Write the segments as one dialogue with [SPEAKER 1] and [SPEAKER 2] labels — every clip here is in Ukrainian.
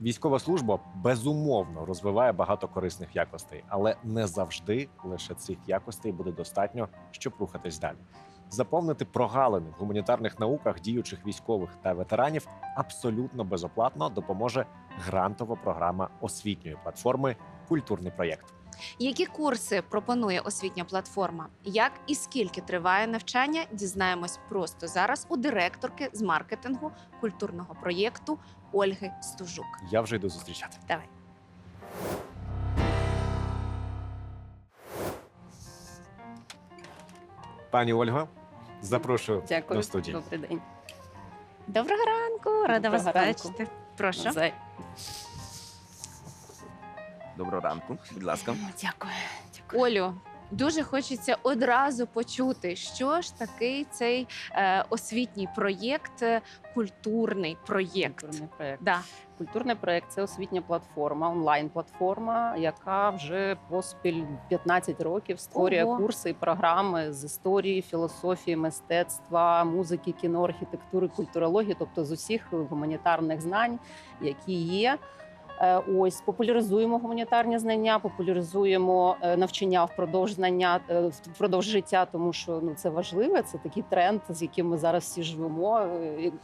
[SPEAKER 1] Військова служба безумовно розвиває багато корисних якостей, але не завжди лише цих якостей буде достатньо, щоб рухатись далі. Заповнити прогалини в гуманітарних науках діючих військових та ветеранів абсолютно безоплатно допоможе грантова програма освітньої платформи Культурний проєкт.
[SPEAKER 2] Які курси пропонує освітня платформа? Як і скільки триває навчання? Дізнаємось просто зараз у директорки з маркетингу культурного проєкту Ольги Стужук.
[SPEAKER 1] Я вже йду зустрічати.
[SPEAKER 2] Давай.
[SPEAKER 1] Пані Ольго, запрошую
[SPEAKER 3] Дякую.
[SPEAKER 1] до студії.
[SPEAKER 3] Добрий день.
[SPEAKER 2] Доброго ранку, рада вас
[SPEAKER 3] ранку.
[SPEAKER 2] бачити. Прошу.
[SPEAKER 3] Зай-
[SPEAKER 4] Доброго ранку, будь ласка.
[SPEAKER 3] Дякую. Дякую.
[SPEAKER 2] Олю, дуже хочеться одразу почути, що ж такий цей е, освітній проєкт, е, культурний проєкт.
[SPEAKER 3] Культурний проєкт.
[SPEAKER 2] Да.
[SPEAKER 3] Культурний проєкт це освітня платформа, онлайн-платформа, яка вже поспіль 15 років створює
[SPEAKER 2] Ого.
[SPEAKER 3] курси і програми з історії, філософії, мистецтва, музики, кіно, архітектури, культурології, тобто з усіх гуманітарних знань, які є. Е, Ось популяризуємо гуманітарні знання, популяризуємо е, навчання впродовж знання е, впродовж життя, тому що ну це важливо. Це такий тренд, з яким ми зараз всі живемо.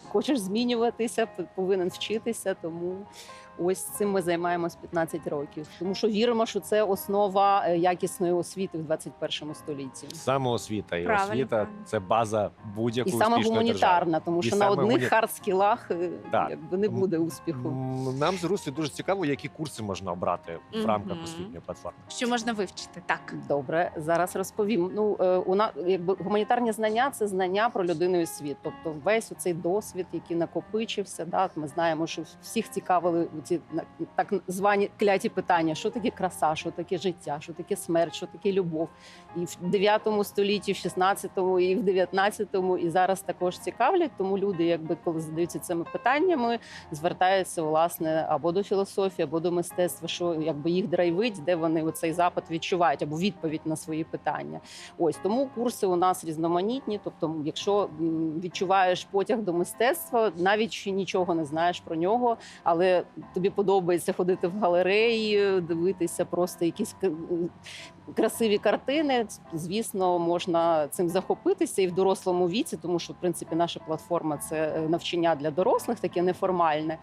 [SPEAKER 3] Хочеш змінюватися, повинен вчитися. Тому ось цим ми займаємось 15 років. Тому що віримо, що це основа е, якісної освіти в 21 столітті.
[SPEAKER 1] Саме освіта і
[SPEAKER 2] Правильно,
[SPEAKER 1] освіта це база будь-якої
[SPEAKER 3] саме
[SPEAKER 1] успішної держави.
[SPEAKER 3] гуманітарна, тому
[SPEAKER 1] І
[SPEAKER 3] що на одних
[SPEAKER 1] гумані-
[SPEAKER 3] хардскілах е, якби не буде успіху.
[SPEAKER 1] Нам з Руслі дуже цікаво, які курси можна обрати в
[SPEAKER 2] Мгм.
[SPEAKER 1] рамках освітньої платформи.
[SPEAKER 2] Що можна вивчити? Так.
[SPEAKER 3] Добре, зараз розповім. Ну е, у нас якби гуманітарні знання це знання про людину і світ. Тобто, весь цей досвід, який накопичився. Да, ми знаємо, що всіх цікавили ці так звані кляті питання: що таке краса, що таке життя, що таке смерть, що таке любов. І в 9 столітті, в 16-му, і в 19-му, і зараз також цікавлять. Тому люди, якби коли задаються цими питаннями, звертаються власне або до філософії, або до мистецтва, що якби їх драйвить, де вони оцей запит відчувають, або відповідь на свої питання. Ось тому курси у нас різноманітні. Тобто, якщо відчуваєш потяг до мистецтва, навіть ще нічого не знаєш про нього, але тобі подобається ходити в галереї, дивитися просто якісь красиві картини. Звісно, можна цим захопитися і в дорослому віці, тому що в принципі наша платформа це е, навчання для дорослих, таке неформальне.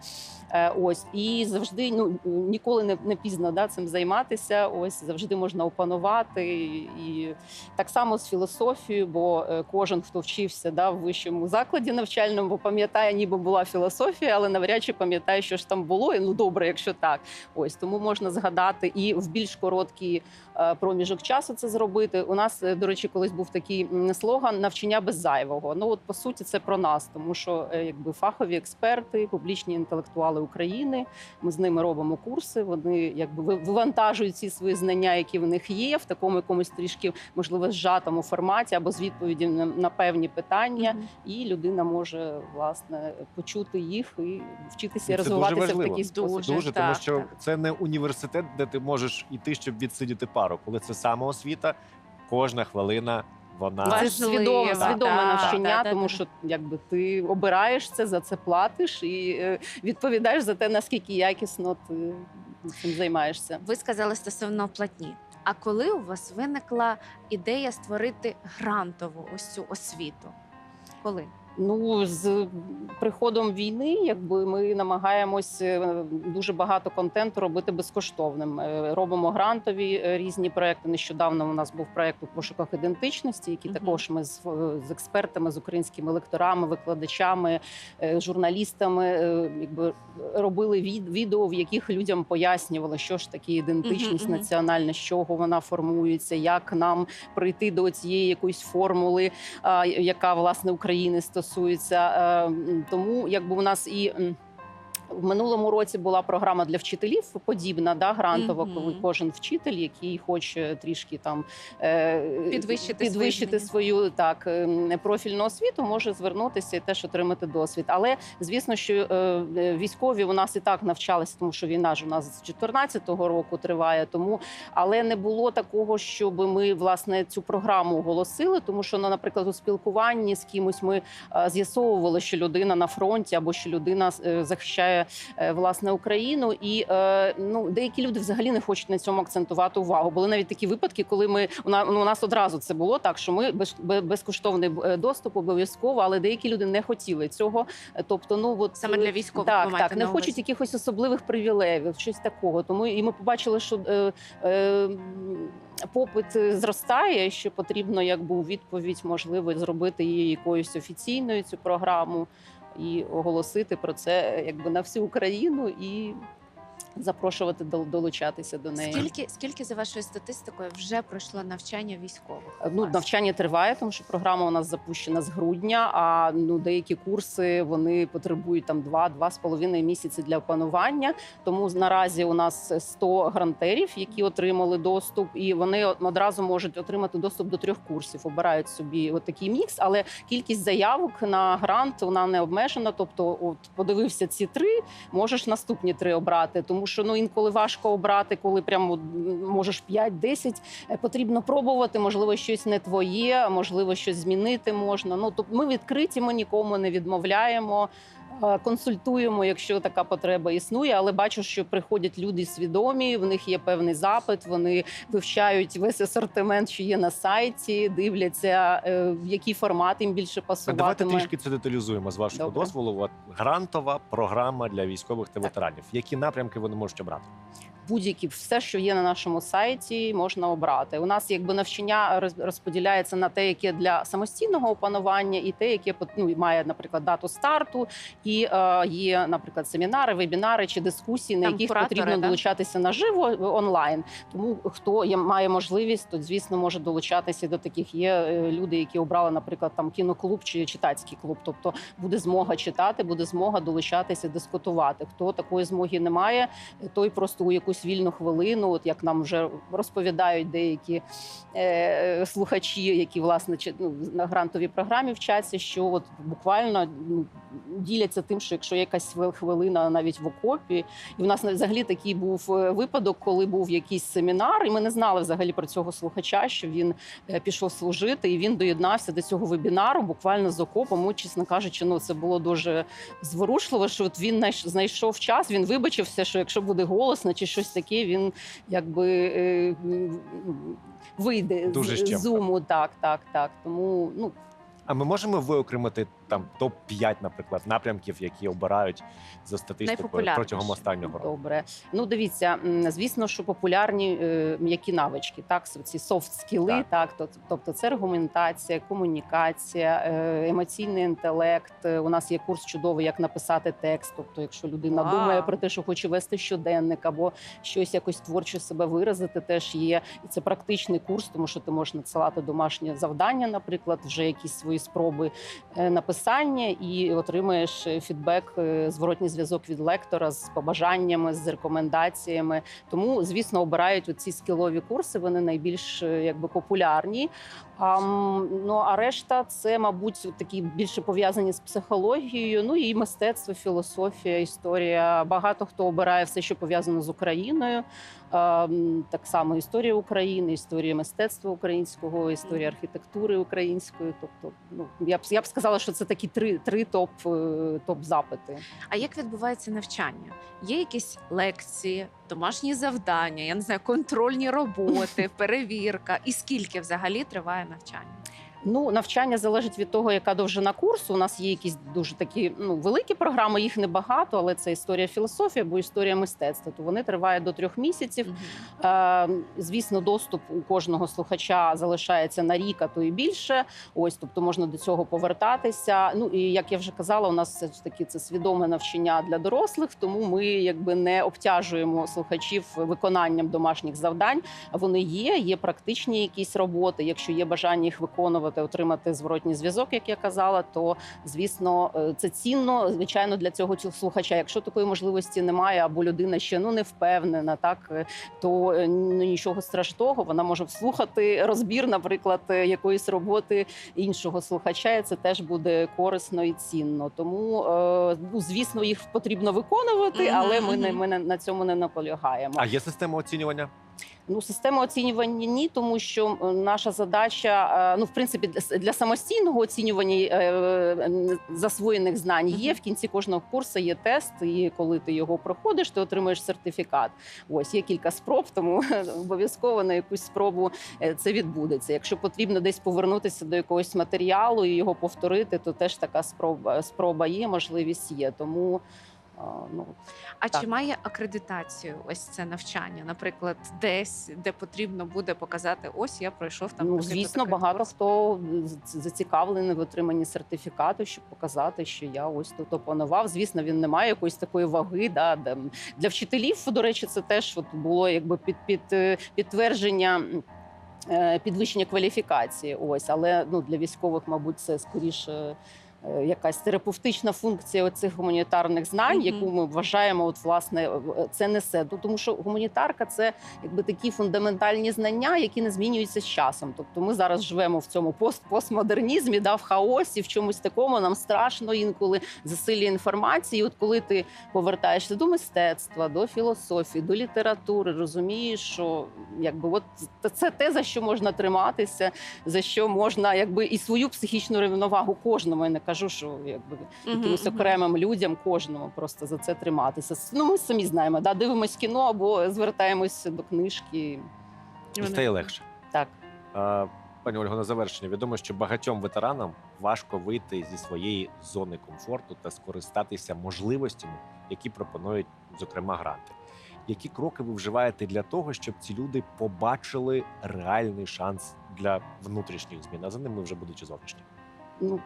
[SPEAKER 3] Е, Ось і завжди ну ніколи не, не пізно да, цим займатися. Ось завжди можна опанувати. І так само з філософією, бо е, кожен, хто вчився да, в вищому закладі навчальному, пам'ятає, ніби була філософія, але навряд чи пам'ятає, що ж там було. І ну добре, якщо так. Ось тому можна згадати і в більш короткий е, проміжок часу це зробити. У нас, е, до речі, колись був такий слоган навчання без зайвого. Ну от по суті, це про нас, тому що е, якби фахові експерти, публічні інтелектуали України. Ми з ними робимо курси. Вони якби вивантажують ці свої знання, які в них є, в такому якомусь трішки можливо зжатому форматі або з відповіді на, на певні питання.
[SPEAKER 2] Мгм.
[SPEAKER 3] І людина може власне почути їх і вчитися і розвиватися в такий спосіб.
[SPEAKER 2] Дуже,
[SPEAKER 1] Дуже, тому
[SPEAKER 2] так,
[SPEAKER 1] що
[SPEAKER 2] так.
[SPEAKER 1] це не університет, де ти можеш іти, щоб відсидіти пару. Коли це самоосвіта, кожна хвилина вона
[SPEAKER 3] Це
[SPEAKER 2] Важливо,
[SPEAKER 3] свідоме, свідоме
[SPEAKER 2] так,
[SPEAKER 3] навчання,
[SPEAKER 2] так,
[SPEAKER 3] тому
[SPEAKER 2] так.
[SPEAKER 3] що якби ти обираєш це, за це платиш і е, відповідаєш за те, наскільки якісно ти цим займаєшся.
[SPEAKER 2] Ви сказали стосовно платні. А коли у вас виникла ідея створити грантову ось цю освіту? Коли?
[SPEAKER 3] Ну з приходом війни, якби ми намагаємось е, дуже багато контенту робити безкоштовним. Е, Робимо грантові е, різні проекти. Нещодавно у нас був проект у пошуках ідентичності, який
[SPEAKER 2] Мгм.
[SPEAKER 3] також ми з, з експертами, з українськими лекторами, викладачами, журналістами, якби робили від, відео, в яких людям пояснювали, що ж таке ідентичність
[SPEAKER 2] мгм.
[SPEAKER 3] національна, з чого вона формується, як нам прийти до цієї якоїсь формули, а, яка власне України стосується. Е, м, Тому якби у нас і. В минулому році була програма для вчителів подібна, да, грантова, коли кожен вчитель, який хоче трішки там е,
[SPEAKER 2] Підвищити
[SPEAKER 3] підвищити свою так ем, профільну освіту, може звернутися і теж отримати досвід. Але звісно, що е, е, військові у нас і так навчалися, тому що війна ж у нас з 14-го року триває. Тому але не було такого, щоб ми власне цю програму оголосили, тому що ну, наприклад, у спілкуванні з кимось ми з'ясовували, що людина на фронті або що людина захищає власне Україну. І е, ну деякі люди взагалі не хочуть на цьому акцентувати увагу. Були навіть такі випадки, коли ми у на- ну, у нас одразу це було так, що ми без, бе- безкоштовний е, доступ обов'язково, але деякі люди не хотіли цього. Е, Тобто, ну от
[SPEAKER 2] Саме для військових
[SPEAKER 3] так,
[SPEAKER 2] ви
[SPEAKER 3] так не хочуть якихось особливих привілеїв, щось такого. Тому і ми побачили, що е, е, попит е, зростає, що потрібно, якби у відповідь, можливо, зробити її якоюсь офіційною цю програму і оголосити про це якби на всю Україну і запрошувати дол- долучатися до неї.
[SPEAKER 2] Скільки скільки за вашою статистикою вже пройшло навчання військових?
[SPEAKER 3] Ну, навчання триває, тому що програма у нас запущена з грудня. А ну деякі курси вони потребують там два-два з половиною місяці для опанування. Тому наразі у нас 100 грантерів, які отримали доступ, і вони одразу можуть отримати доступ до трьох курсів. Обирають собі от такий мікс, але кількість заявок на грант вона не обмежена. Тобто, от подивився ці три, можеш наступні три обрати. Тому що ну інколи важко обрати, коли прямо можеш 5-10. Е, Потрібно пробувати, можливо, щось не твоє, можливо, щось змінити можна. Ну тобто ми відкриті, ми нікому не відмовляємо. Е, Консультуємо, якщо така потреба існує, але бачу, що приходять люди свідомі. В них є певний запит. Вони вивчають весь асортимент, що є на сайті, дивляться, е, в який формат їм більше
[SPEAKER 1] пасуватиме. давайте трішки це деталізуємо з вашого
[SPEAKER 3] Добре.
[SPEAKER 1] дозволу. Грантова програма для військових та ветеранів. Які напрямки вони можуть обрати?
[SPEAKER 3] Будь-які все, що є на нашому сайті, можна обрати. У нас якби навчання роз- розподіляється на те, яке для самостійного опанування, і те, яке ну, має, наприклад, дату старту, і е, є, наприклад, семінари, вебінари чи дискусії, на
[SPEAKER 2] Там
[SPEAKER 3] яких
[SPEAKER 2] куратори,
[SPEAKER 3] потрібно
[SPEAKER 2] да?
[SPEAKER 3] долучатися наживо е, онлайн. Тому хто є, має можливість, то звісно може долучатися до таких. Є е, люди, які обрали, наприклад, там кіноклуб чи читацький клуб. Тобто буде змога читати, буде змога долучатися, дискутувати. Хто такої змоги не має, той просто у якусь вільну хвилину, от як нам вже розповідають деякі е, слухачі, які власне ну, на грантовій програмі вчаться, що от буквально ну, діляться тим, що якщо якась хвилина навіть в окопі, і в нас взагалі такий був е, випадок, коли був якийсь семінар, і ми не знали взагалі про цього слухача, що він е, пішов служити, і він доєднався до цього вебінару буквально з окопом. Ми, чесно кажучи, ну це було дуже зворушливо, що от він знайшов час. Він вибачився, що якщо буде голосно чи щось таке, він якби е, вийде
[SPEAKER 1] Дуже
[SPEAKER 3] з
[SPEAKER 1] щемко.
[SPEAKER 3] зуму. Так, так, так. Тому ну
[SPEAKER 1] А ми можемо виокремити там топ 5 наприклад, напрямків, які обирають за статистикою протягом останнього року.
[SPEAKER 3] Добре. Ну дивіться, звісно, що популярні е, м'які навички, так ці софт скіли,
[SPEAKER 1] Так.
[SPEAKER 3] так, тобто це аргументація, комунікація, е, емоційний інтелект. Е, У нас є курс чудовий, як написати текст. Тобто, якщо людина
[SPEAKER 2] Вау.
[SPEAKER 3] думає про те, що хоче вести щоденник або щось якось творчо себе виразити, теж є. І це практичний курс, тому що ти можеш надсилати домашнє завдання, наприклад, вже якісь свої спроби е, написання, і отримаєш е, фідбек, е, зворотній зв'язок від лектора з побажаннями, з рекомендаціями. Тому, звісно, обирають оці скілові курси. Вони найбільш е, якби популярні. А, ну а решта це, мабуть, такі більше пов'язані з психологією. Ну і мистецтво, філософія, історія. Багато хто обирає все, що пов'язано з Україною. А, так само історія України, історія мистецтва українського, історія архітектури української. Тобто, ну я б я б сказала, що це такі три, три топ, е, топ запити.
[SPEAKER 2] А як відбувається навчання? Є якісь лекції, домашні завдання, я не знаю, контрольні роботи, перевірка. І скільки взагалі триває навчання?
[SPEAKER 3] Ну, навчання залежить від того, яка довжина курсу. У нас є якісь дуже такі ну великі програми, їх небагато, але це історія філософії або історія мистецтва. То вони тривають до трьох місяців. Е, звісно, доступ у кожного слухача залишається на рік, а то і більше. Ось, тобто можна до цього повертатися. Ну і як я вже казала, у нас все ж таки це свідоме навчання для дорослих, тому ми якби не обтяжуємо слухачів виконанням домашніх завдань. Вони є, є практичні якісь роботи. Якщо є бажання їх виконувати, отримати зворотній зв'язок, як я казала, то звісно е, це цінно. Звичайно, для цього слухача. Якщо такої можливості немає, або людина ще ну не впевнена, так е, то е, ну нічого страшного. Вона може вслухати розбір, наприклад, якоїсь роботи іншого слухача. і Це теж буде корисно і цінно. Тому е, ну звісно, їх потрібно виконувати, але ми не ми не- на цьому не наполягаємо.
[SPEAKER 1] А є система оцінювання?
[SPEAKER 3] Ну, система оцінювання ні, тому що наша задача, е, ну в принципі, для самостійного оцінювання е, е, засвоєних знань є. В кінці кожного курсу є тест, і коли ти його проходиш, ти отримуєш сертифікат. Ось є кілька спроб, тому обов'язково на якусь спробу це відбудеться. Якщо потрібно десь повернутися до якогось матеріалу і його повторити, то теж така спроба спроба є, можливість є. Тому ну
[SPEAKER 2] А
[SPEAKER 3] Так.
[SPEAKER 2] чи має акредитацію ось це навчання? Наприклад, десь де потрібно буде показати, ось я пройшов там.
[SPEAKER 3] ну звісно, багато
[SPEAKER 2] курс.
[SPEAKER 3] хто зацікавлений в отриманні сертифікату, щоб показати, що я ось тут опанував. Звісно, він не має якоїсь такої ваги. Да, де для вчителів, до речі, це теж от було якби під, під е, підтвердження. е, Підвищення кваліфікації, ось але ну для військових, мабуть, це скоріше якась терапевтична функція оцих гуманітарних знань,
[SPEAKER 2] Мгм.
[SPEAKER 3] яку ми вважаємо, от власне е, це несе. Ну, Тому що гуманітарка це якби такі фундаментальні знання, які не змінюються з часом. Тобто ми зараз живемо в цьому пост постмодернізмі, да, в хаосі, в чомусь такому. Нам страшно інколи засилля інформації. І От коли ти повертаєшся до мистецтва, до філософії, до літератури, розумієш, що якби от це те, за що можна триматися, за що можна якби і свою психічну рівновагу кожному. Я не кажу, що якби якимось окремим людям, кожному просто за це триматися. Ну ми самі знаємо, да, дивимось кіно або звертаємось до книжки.
[SPEAKER 2] І
[SPEAKER 1] стає легше.
[SPEAKER 3] Так.
[SPEAKER 1] Е, Пані Ольго, на завершення відомо, що багатьом ветеранам важко вийти зі своєї зони комфорту та скористатися можливостями, які пропонують, зокрема, гранти. Які кроки ви вживаєте для того, щоб ці люди побачили реальний шанс для внутрішніх змін? А за ними вже будучи зовнішні?
[SPEAKER 3] Ну,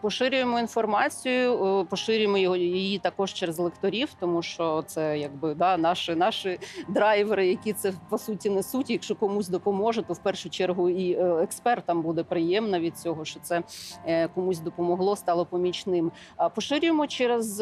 [SPEAKER 3] поширюємо інформацію, е, поширюємо його- її також через лекторів, тому що це якби да, наші, наші драйвери, які це по суті несуть. Якщо комусь допоможе, то в першу чергу і е, експертам буде приємно від цього, що це е, комусь допомогло, стало помічним. А поширюємо через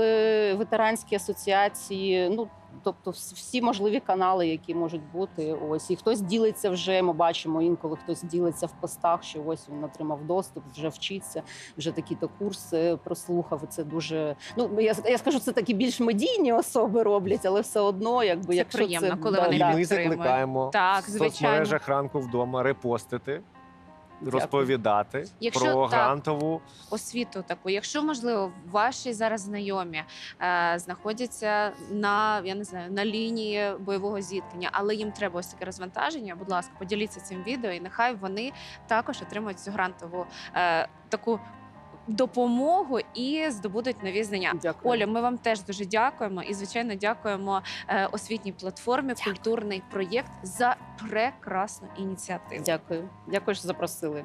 [SPEAKER 3] ветеранські асоціації. Ну тобто всі можливі канали, які можуть бути. Ось і хтось ділиться вже. Ми бачимо інколи хтось ділиться в постах, що ось він отримав доступ, вже вчиться, вже такі-то курси прослухав. І Це дуже ну я, я скажу, це такі більш медійні особи роблять, але все одно, якби
[SPEAKER 2] Це
[SPEAKER 3] якщо
[SPEAKER 2] приємно,
[SPEAKER 3] це
[SPEAKER 2] коли
[SPEAKER 3] да,
[SPEAKER 2] вони
[SPEAKER 1] І
[SPEAKER 3] да.
[SPEAKER 1] ми закликаємо
[SPEAKER 2] Так,
[SPEAKER 1] в
[SPEAKER 2] звичайно.
[SPEAKER 1] соцмережах ранку вдома репостити. Розповідати
[SPEAKER 2] Якщо
[SPEAKER 1] про
[SPEAKER 2] так,
[SPEAKER 1] грантову.
[SPEAKER 2] освіту таку. Якщо можливо, ваші зараз знайомі е, знаходяться на я не знаю на лінії бойового зіткнення, але їм треба ось таке розвантаження. Будь ласка, поділіться цим відео, і нехай вони також отримують цю грантову е, таку допомогу і здобудуть нові знання.
[SPEAKER 3] Дякую.
[SPEAKER 2] Оля, ми вам теж дуже дякуємо і звичайно дякуємо е, освітній платформі Культурний проєкт за прекрасну ініціативу.
[SPEAKER 3] Дякую. Дякую, що запросили.